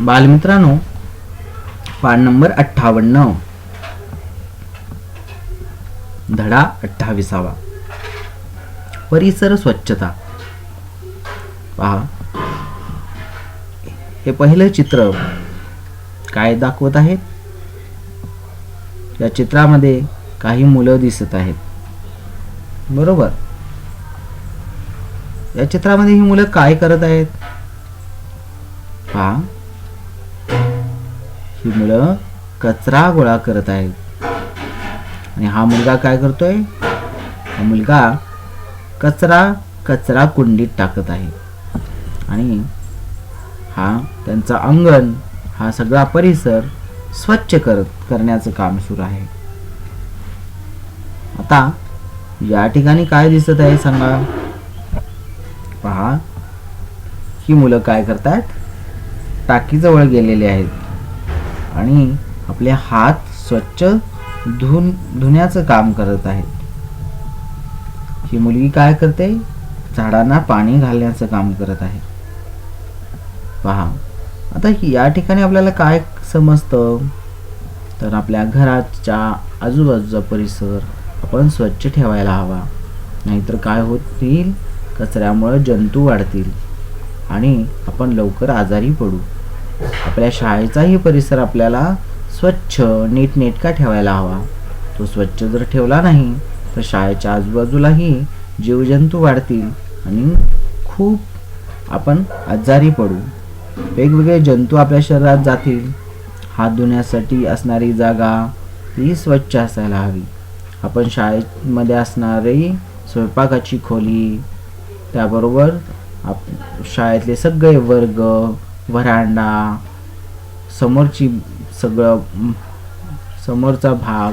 बालमित्रांनो पान नंबर अठ्ठावन्न. धडा अठ्ठावीसावा. परिसर स्वच्छता. पहा. हे पहिलं चित्र काय दाखवत आहेत? या चित्रामध्ये काही मुलं दिसत आहेत. बरोबर? या चित्रामध्ये ही मुलं काय करत आहेत? पहा. ही मुलं कचरा गोळा करत आहेत आणि हा मुलगा काय करतोय? हा मुलगा कचरा कचरा कुंडीत टाकत आहे. आणि हा त्यांचा अंगण हा सगळा परिसर स्वच्छ करत करण्याचं काम सुरू आहे. आता या ठिकाणी काय दिसत आहे सांगा? पहा. ही मुलं काय करतात टाकीजवळ गेलेले आहेत. आणि आपले हात स्वच्छ धुन धुण्याचं काम करत आहेत. ही मुलगी काय करते? झाडांना पाणी घालण्याचं काम करत आहे. पहा आता या ठिकाणी आपल्याला काय समजतं? तर आपल्या घराच्या आजूबाजूचा परिसर आपण स्वच्छ ठेवायला हवा. नाहीतर काय होतील? कचऱ्यामुळे जंतू वाढतील आणि आपण लवकर आजारी पडू. आपल्या शाळेचाही परिसर आपल्याला स्वच्छ नीटनेटका ठेवायला हवा. तो स्वच्छ जर ठेवला नाही तर शाळेच्या आजूबाजूलाही जीवजंतू वाढतील आणि खूप आपण आजारी पडू. वेगवेगळे जंतू आपल्या शरीरात जातील. हात धुण्यासाठी असणारी जागा ही स्वच्छ असायला हवी. आपण शाळेमध्ये असणारी स्वयंपाकाची खोली त्याबरोबर आप शाळेतले सगळे वर्ग व्हरांडा समोरची सगळं समोरचा भाग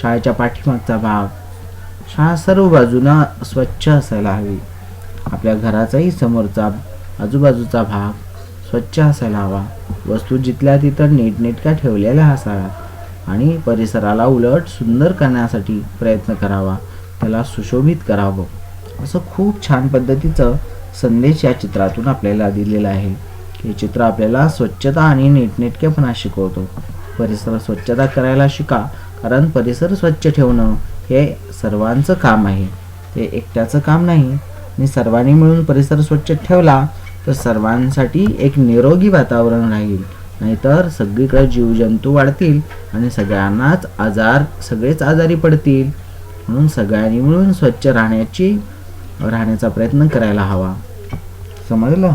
शाळेच्या पाठीमागचा भाग शाळा सर्व बाजूना स्वच्छ असायला हवी. आपल्या घराचाही समोरचा आजूबाजूचा भाग स्वच्छ असायला हवा. वस्तू जिथल्या तिथं नीटनेटक्या ठेवलेल्या असाव्यात आणि परिसराला उलट सुंदर करण्यासाठी प्रयत्न करावा. त्याला सुशोभित करावं. असं खूप छान पद्धतीचं संदेश या चित्रातून आपल्याला दिलेला आहे. चित्र आपल्याला स्वच्छता आणि नीटनेटकेपणा शिकवतो. परिसर स्वच्छता करायला शिका कारण परिसर स्वच्छ ठेवणं हे सर्वांचं काम आहे. ते एकट्याचं काम नाही. आणि सर्वांनी मिळून परिसर स्वच्छ ठेवला तर सर्वांसाठी एक निरोगी वातावरण राहील. नाहीतर सगळीकडे जीवजंतू वाढतील आणि सगळ्यांनाच आजार सगळेच आजारी पडतील. म्हणून सगळ्यांनी मिळून स्वच्छ राहण्याची राहण्याचा प्रयत्न करायला हवा. समजलं?